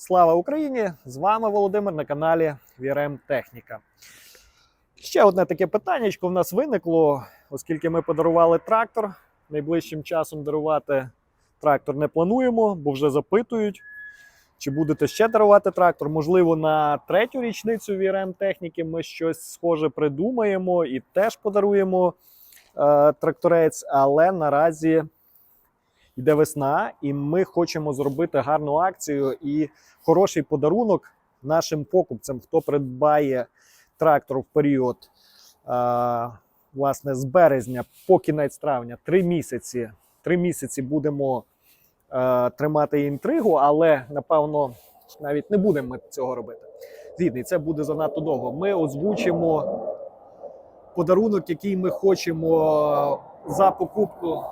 Слава Україні! З вами Володимир на каналі VRM Техніка. Ще одне таке питання в нас виникло, оскільки ми подарували трактор. Найближчим часом дарувати трактор не плануємо, бо вже запитують, чи будете ще дарувати трактор. Можливо, на третю річницю VRM техніки ми щось схоже придумаємо і теж подаруємо е, тракторець, але наразі йде весна, і ми хочемо зробити гарну акцію і хороший подарунок нашим покупцям, хто придбає трактор в період а, власне з березня по кінець травня, три місяці. Три місяці будемо е, тримати інтригу, але напевно навіть не будемо ми цього робити. Згідний, це буде занадто довго. Ми озвучимо подарунок, який ми хочемо за покупку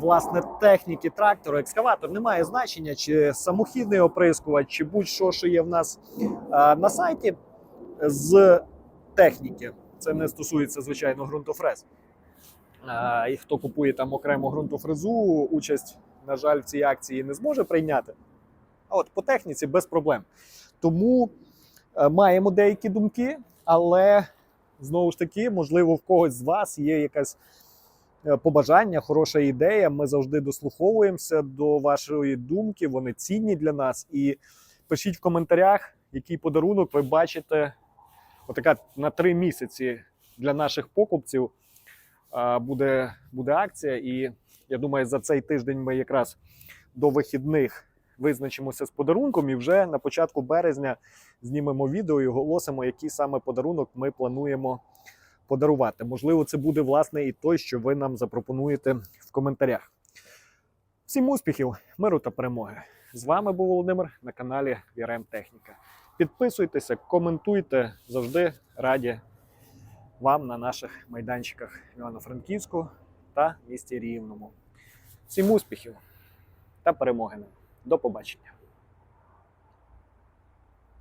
власне техніки трактору, екскаватор не має значення, чи самохідний оприскувач, чи будь-що, що є в нас на сайті з техніки. Це не стосується, звичайно, ґрунтофрез. І хто купує там окремо ґрунтофрезу, участь, на жаль, в цій акції не зможе прийняти. А от по техніці без проблем. Тому е, маємо деякі думки, але знову ж таки, можливо, в когось з вас є якась побажання, хороша ідея. Ми завжди дослуховуємося до вашої думки, вони цінні для нас. І пишіть в коментарях, який подарунок ви бачите. Отака на три місяці для наших покупців буде, буде акція. І я думаю, за цей тиждень ми якраз до вихідних визначимося з подарунком, і вже на початку березня знімемо відео і оголосимо, який саме подарунок ми плануємо подарувати. Можливо, це буде власне і той, що ви нам запропонуєте в коментарях. Всім успіхів, миру та перемоги! З вами був Володимир на каналі VRM Техніка. Підписуйтеся, коментуйте, завжди раді вам на наших майданчиках Івано-Франківську та місті Рівному. Всім успіхів та перемоги! До побачення!